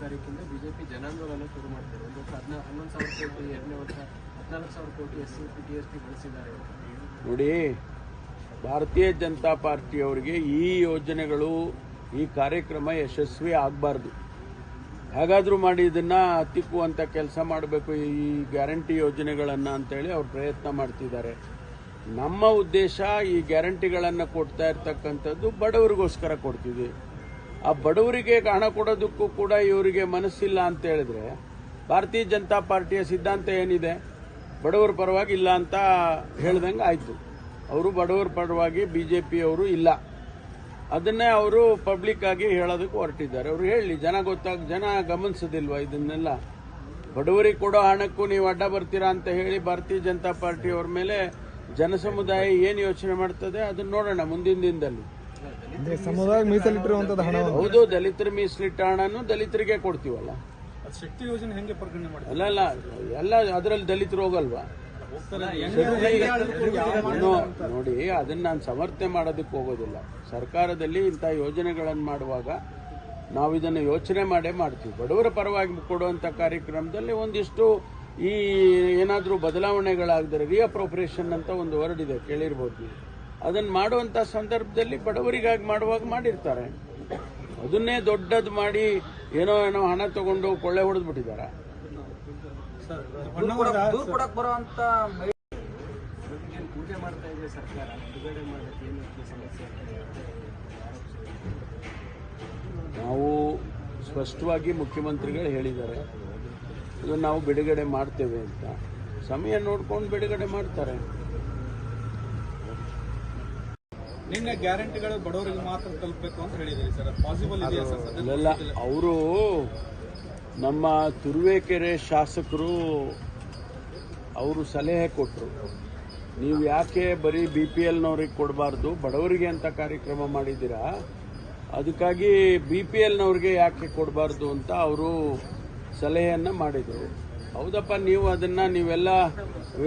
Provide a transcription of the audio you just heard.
ತಾರೀಕಿಂದ ಬಿಜೆಪಿ ಜನಾಂದೋಲನ ಶುರು ಮಾಡ್ತಾರೆ ಒಂದು ವರ್ಷ ಹದಿನಾ, ಹನ್ನೊಂದು ಸಾವಿರ ಕೋಟಿ, ಎರಡನೇ ವರ್ಷ ಹದಿನಾಲ್ಕು ಸಾವಿರ crore S C P T S P ಬಳಸಿದ್ದಾರೆ ನೋಡಿ, ಭಾರತೀಯ ಜನತಾ ಪಾರ್ಟಿಯವರಿಗೆ ಈ ಯೋಜನೆಗಳು, ಈ ಕಾರ್ಯಕ್ರಮ ಯಶಸ್ವಿ ಆಗಬಾರ್ದು. ಹೇಗಾದರೂ ಮಾಡಿ ಇದನ್ನು ಹತ್ತಿಕ್ಕುವಂಥ ಕೆಲಸ ಮಾಡಬೇಕು, ಈ ಗ್ಯಾರಂಟಿ ಯೋಜನೆಗಳನ್ನು ಅಂತೇಳಿ ಅವ್ರು ಪ್ರಯತ್ನ ಮಾಡ್ತಿದ್ದಾರೆ. ನಮ್ಮ ಉದ್ದೇಶ ಈ ಗ್ಯಾರಂಟಿಗಳನ್ನು ಕೊಡ್ತಾ ಇರ್ತಕ್ಕಂಥದ್ದು ಬಡವರಿಗೋಸ್ಕರ ಕೊಡ್ತೀವಿ ಆ ಬಡವರಿಗೆ ಹಣ ಕೊಡೋದಕ್ಕೂ ಕೂಡ ಇವರಿಗೆ ಮನಸ್ಸಿಲ್ಲ ಅಂತ ಹೇಳಿದ್ರೆ, ಭಾರತೀಯ ಜನತಾ ಪಾರ್ಟಿಯ ಸಿದ್ಧಾಂತ ಏನಿದೆ? ಬಡವರ ಪರವಾಗಿ ಇಲ್ಲ ಅಂತ ಹೇಳ್ದಂಗೆ ಆಯಿತು. ಅವರು ಬಡವರ ಪರವಾಗಿ ಬಿ ಜೆ ಪಿಯವರು ಇಲ್ಲ. ಅದನ್ನೇ ಅವರು ಪಬ್ಲಿಕ್ ಆಗಿ ಹೇಳೋದಕ್ಕೆ ಹೊರಟಿದ್ದಾರೆ. ಅವರು ಹೇಳಿ, ಜನ ಗೊತ್ತಾಗ ಜನ ಗಮನಿಸೋದಿಲ್ವಾ ಇದನ್ನೆಲ್ಲ? ಬಡವರಿಗೆ ಕೊಡೋ ಹಣಕ್ಕೂ ನೀವು ಅಡ್ಡ ಬರ್ತೀರಾ ಅಂತ ಹೇಳಿ ಭಾರತೀಯ ಜನತಾ ಪಾರ್ಟಿಯವ್ರ ಮೇಲೆ ಜನಸಮುದಾಯ ಏನು ಯೋಚನೆ ಮಾಡ್ತದೆ ಅದನ್ನ ನೋಡೋಣ ಮುಂದಿನ ದಿನದಲ್ಲಿ. ಅಂದ್ರೆ ಸಮುದಾಯ ಮೀಸಲಿಟ್ಟಿರುವಂತದ್ದು ಹಣ ಹೌದು ದಲಿತರ ಮೀಸಲಿಟ್ಟ ಹಣನು ದಲಿತರಿಗೆ ಕೊಡ್ತೀವಲ್ಲ? ಶಕ್ತಿ ಯೋಜನೆ ಹೆಂಗೆ ಪರಿಗಣನೆ ಮಾಡಿ ಅಲ್ಲ ಅಲ್ಲ ಎಲ್ಲ ಅದರಲ್ಲಿ ದಲಿತರು ಹೋಗಲ್ವಾ? ನೋಡಿ ಅದನ್ನ ನಾನು ಸಮರ್ಥನೆ ಮಾಡೋದಕ್ಕೆ ಹೋಗೋದಿಲ್ಲ. ಸರ್ಕಾರದಲ್ಲಿ ಇಂಥ ಯೋಜನೆಗಳನ್ನು ಮಾಡುವಾಗ ನಾವು ಇದನ್ನು ಯೋಚನೆ ಮಾಡೇ ಮಾಡ್ತೀವಿ. ಬಡವರ ಪರವಾಗಿ ಕೊಡುವಂಥ ಕಾರ್ಯಕ್ರಮದಲ್ಲಿ ಒಂದಿಷ್ಟು ಈ ಏನಾದರೂ ಬದಲಾವಣೆಗಳಾಗದರೆ ರಿಅಪ್ರೋಪ್ರಿಯೇಷನ್ ಅಂತ ಒಂದು ವರ್ಡ್ ಇದೆ. ಕೇಳಿರ್ಬೋದು ನೀವು. ಅದನ್ನು ಮಾಡುವಂಥ ಸಂದರ್ಭದಲ್ಲಿ ಬಡವರಿಗಾಗಿ ಮಾಡುವಾಗ ಮಾಡಿರ್ತಾರೆ. ಅದನ್ನೇ ದೊಡ್ಡದು ಮಾಡಿ ಏನೋ ಏನೋ ಹಣ ತಗೊಂಡು ಕೊಳ್ಳೆ ಹೊಡೆದ್ಬಿಟ್ಟಿದ್ದಾರೆ. ನಾವು ಸ್ಪಷ್ಟವಾಗಿ ಮುಖ್ಯಮಂತ್ರಿಗಳು ಹೇಳಿದ್ದಾರೆ. ಇದನ್ನು ನಾವು ಬಿಡುಗಡೆ ಮಾಡ್ತೇವೆ ಅಂತ. ಸಮಯ ನೋಡ್ಕೊಂಡು ಬಿಡುಗಡೆ ಮಾಡ್ತಾರೆ. ನಿನ್ನೆ ಗ್ಯಾರಂಟಿಗಳು ಬಡವರಿಗೆ ಮಾತ್ರ ತಲುಪಬೇಕು ಅಂತ ಹೇಳಿದ್ದೀರಿ ಸರ್. ಪಾಸಿಬಲ್ ಇದೆಯಾ ಅವರು ನಮ್ಮ ತುರುವೇಕೆರೆ ಶಾಸಕರು ಅವರು ಸಲಹೆ ಕೊಟ್ಟರು ನೀವು ಯಾಕೆ ಬರೀ ಬಿ ಪಿ ಎಲ್ನವ್ರಿಗೆ ಕೊಡಬಾರ್ದು? ಬಡವರಿಗೆ ಅಂತ ಕಾರ್ಯಕ್ರಮ ಮಾಡಿದ್ದೀರಾ? ಅದಕ್ಕಾಗಿ ಬಿ ಪಿ ಎಲ್ನವ್ರಿಗೆ ಯಾಕೆ ಕೊಡಬಾರ್ದು ಅಂತ ಅವರು ಸಲಹೆಯನ್ನು ಮಾಡಿದರು. ಹೌದಪ್ಪ ನೀವು ಅದನ್ನು ನೀವೆಲ್ಲ